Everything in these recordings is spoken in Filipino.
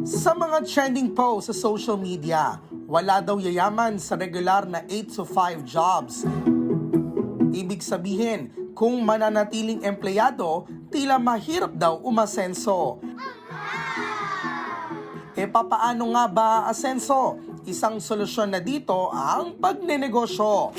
Sa mga trending posts sa social media, wala daw yayaman sa regular na 8 to 5 jobs. Ibig sabihin, kung mananatiling empleyado, tila mahirap daw umasenso. E papaano nga ba asenso? Isang solusyon na dito ang pagnenegosyo.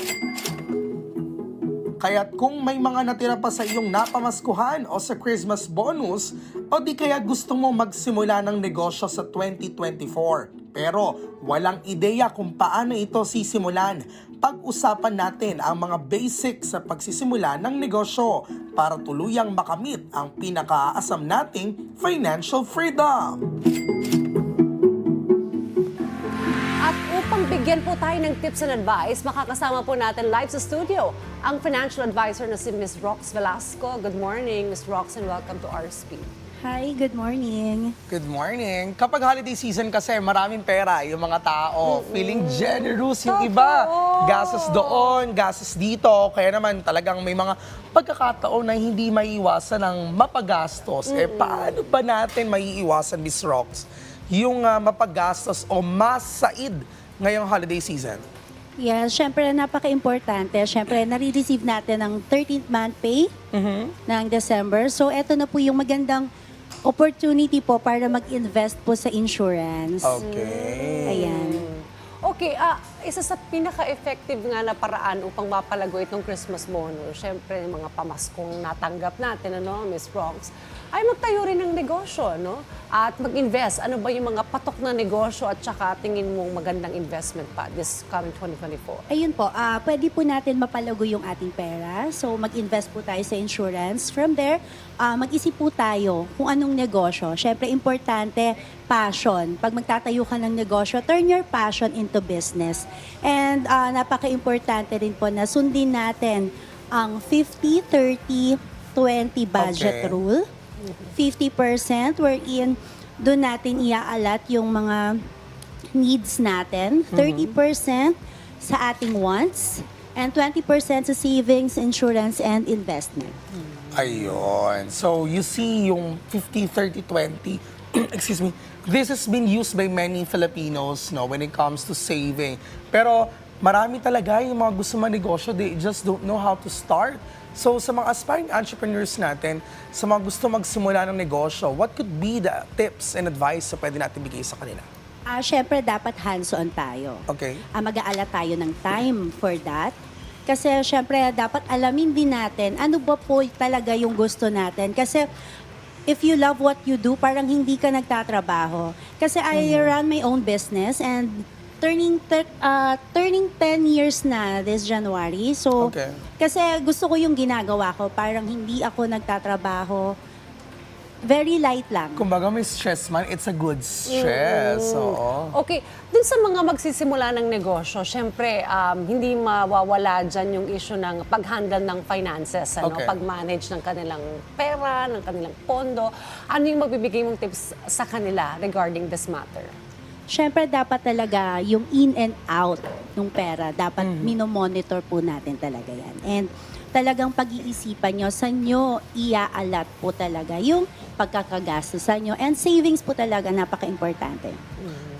Kaya't kung may mga natira pa sa iyong napamaskuhan o sa Christmas bonus, o di kaya gusto mo magsimula ng negosyo sa 2024, pero walang ideya kung paano ito sisimulan, pag-usapan natin ang mga basics sa pagsisimula ng negosyo para tuluyang makamit ang pinakaasam nating financial freedom. Upang bigyan po tayo ng tips and advice, makakasama po natin live sa studio ang financial advisor na si Ms. Rox Velasco. Good morning, Ms. Rox, and welcome to RSP. Hi, good morning. Good morning. Kapag holiday season kasi, maraming pera yung mga tao. Feeling generous yung iba. Totoo. Gastos doon, gastos dito. Kaya naman talagang may mga pagkakataon na hindi maiiwasan ng mapagastos. Eh, paano ba natin maiiwasan, Miss Rox, yung ah, mapagastos o masaid ngayong holiday season? Yes, syempre napaka-importante. Syempre, nare-receive natin ang 13th month pay ng December. So, eto na po yung magandang opportunity po para mag-invest po sa insurance. Okay. Ayan. Okay, ah, isa sa pinaka-effective nga na paraan upang mapalago itong Christmas bonus, syempre yung mga pamaskong natanggap natin, ano, Ms. Rox, ay magtayo rin ng negosyo, no? At mag-invest. Ano ba yung mga patok na negosyo at saka tingin mong magandang investment pa this coming 2024? Ayun po, ah pwede po natin mapalago yung ating pera. So, mag-invest po tayo sa insurance. From there, ah, mag-isip po tayo kung anong negosyo. Syempre, importante, passion. Pag magtatayo ka ng negosyo, turn your passion into business. And ah, napaka-importante rin po na sundin natin ang 50-30-20 budget Okay. rule. 50% wherein doon natin iaalat yung mga needs natin, 30% sa ating wants, and 20% sa savings, insurance, and investment. Ayun. So, you see yung 50, 30, 20, excuse me, this has been used by many Filipinos no, when it comes to saving. Pero marami talaga yung mga gusto manegosyo, they just don't know how to start. So, sa mga aspiring entrepreneurs natin, sa mga gusto magsimula ng negosyo, what could be the tips and advice na pwede natin bigay sa kanila? Ah, syempre dapat hands-on tayo. Okay? Ah, mag-aala tayo ng time for that. Kasi syempre dapat alamin din natin ano ba po talaga yung gusto natin. Kasi if you love what you do, parang hindi ka nagtatrabaho. Kasi I run my own business and turning ter- ah, turning 10 years na this January. So Okay. kasi gusto ko yung ginagawa ko, parang hindi ako nagtatrabaho. Very light lang. Kumbaga may stress man, it's a good stress. Oo. Okay, dun sa mga magsisimula ng negosyo, syempre, um, hindi mawawala dyan yung issue ng pag-handle ng finances, ano? Okay. pag-manage ng kanilang pera, ng kanilang pondo. Ano yung magbibigay mong tips sa kanila regarding this matter? Siyempre, dapat talaga yung in and out ng pera, dapat minomonitor po natin talaga yan. And talagang pag-iisipan nyo, sa nyo iaalat po talaga yung pagkakagastusan nyo. And savings po talaga, napaka-importante.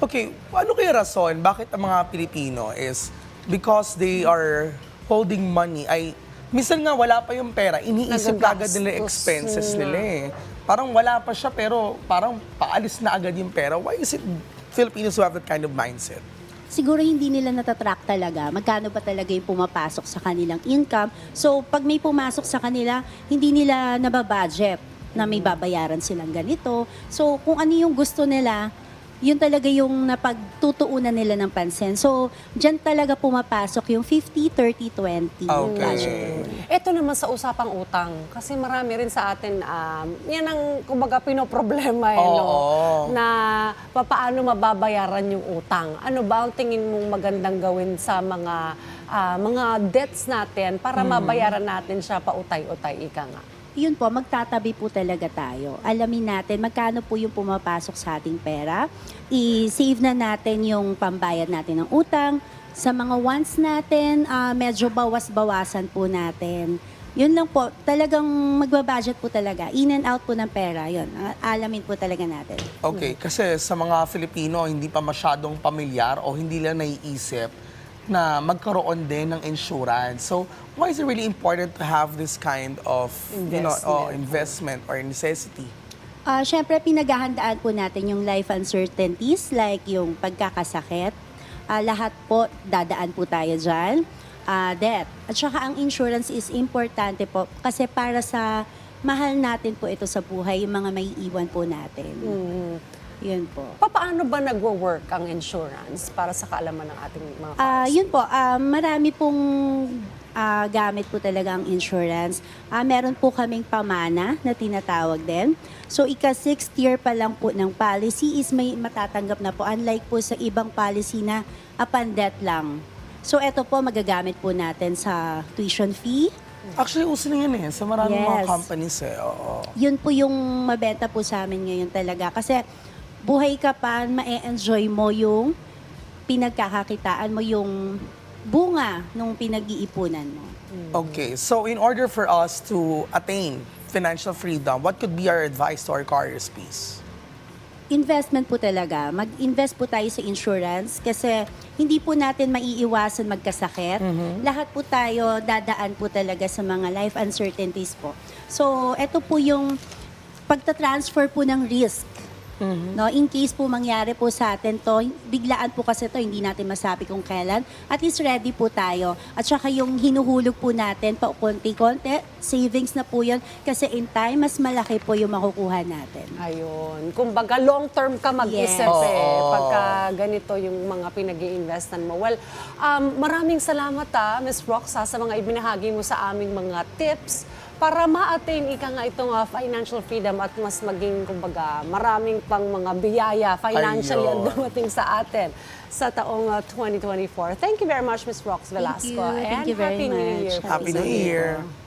Okay, ano kaya rason bakit ang mga Pilipino is because they are holding money ay minsan nga wala pa yung pera, iniisip Nagagastos agad nila expenses na. nila eh. Parang wala pa siya pero parang paalis na agad yung pera. Why is it Filipinos who have that kind of mindset? Siguro hindi nila natatrack talaga magkano ba talaga yung pumapasok sa kanilang income. So, pag may pumasok sa kanila, hindi nila nababudget na may babayaran silang ganito. So, kung ano yung gusto nila, yun talaga yung napagtutuunan nila ng pansin. So, dyan talaga pumapasok yung 50, 30, 20 Okay. budget. Ito naman sa usapang utang. Kasi marami rin sa atin, um, yan ang kumbaga pinoproblema eh, no? Oo. Na papaano mababayaran yung utang. Ano ba ang tingin mong magandang gawin sa mga ah, mga debts natin para mabayaran natin siya pautay-utay, ika nga? Yun po, magtatabi po talaga tayo. Alamin natin magkano po yung pumapasok sa ating pera. I-save na natin yung pambayad natin ng utang. Sa mga wants natin, ah, medyo bawas-bawasan po natin. Yun lang po, talagang magbabudget po talaga. In and out po ng pera, yun. Ang Alamin po talaga natin. Okay, kasi sa mga Filipino, hindi pa masyadong pamilyar o hindi lang naiisip na magkaroon din ng insurance. So, why is it really important to have this kind of you know, oh, investment or necessity? Ah, Siyempre, pinaghahandaan po natin yung life uncertainties like yung pagkakasakit. Ah, lahat po, dadaan po tayo dyan. Ah, death. At saka ang insurance is importante po kasi para sa mahal natin po ito sa buhay, yung mga may iwan po natin. Yun po. Paano ba nagwo-work ang insurance para sa kaalaman ng ating mga Ah, cars? yun po, ah, marami pong ah, gamit po talaga ang insurance. Ah, meron po kaming pamana na tinatawag din. So, ika sixth year pa lang po ng policy is may matatanggap na po. Unlike po sa ibang policy na upon death lang. So, eto po magagamit po natin sa tuition fee. Actually, uso na yan eh. Sa maraming mga Yes. companies eh. Oo. Yun po yung mabenta po sa amin ngayon talaga. Kasi buhay ka pa, ma-enjoy mo yung pinagkakakitaan mo yung bunga nung pinag-iipunan mo. Okay, so in order for us to attain financial freedom, what could be our advice to our please? Investment po talaga. Mag-invest po tayo sa insurance kasi hindi po natin maiiwasan magkasakit. Lahat po tayo dadaan po talaga sa mga life uncertainties po. So, ito po yung pagta-transfer po ng risk. No, in case po mangyari po sa atin to, biglaan po kasi to, hindi natin masabi kung kailan. At least ready po tayo. At saka yung hinuhulog po natin, pa konti-konti, savings na po yun. Kasi in time, mas malaki po yung makukuha natin. Ayun. Kumbaga, long-term ka mag-isip Yes. eh. Pagka ganito yung mga pinag investan mo. Well, um, maraming salamat ah, Ms. Roxa, sa mga ibinahagi mo sa aming mga tips para ma-attain ika nga itong ah, financial freedom at mas maging, kumbaga, maraming pang mga biyaya financially ang dumating sa atin sa taong ah, 2024. Thank you very much, Ms. Rox Velasco. you. Thank And you very Happy New much. Year. po Happy New. Year!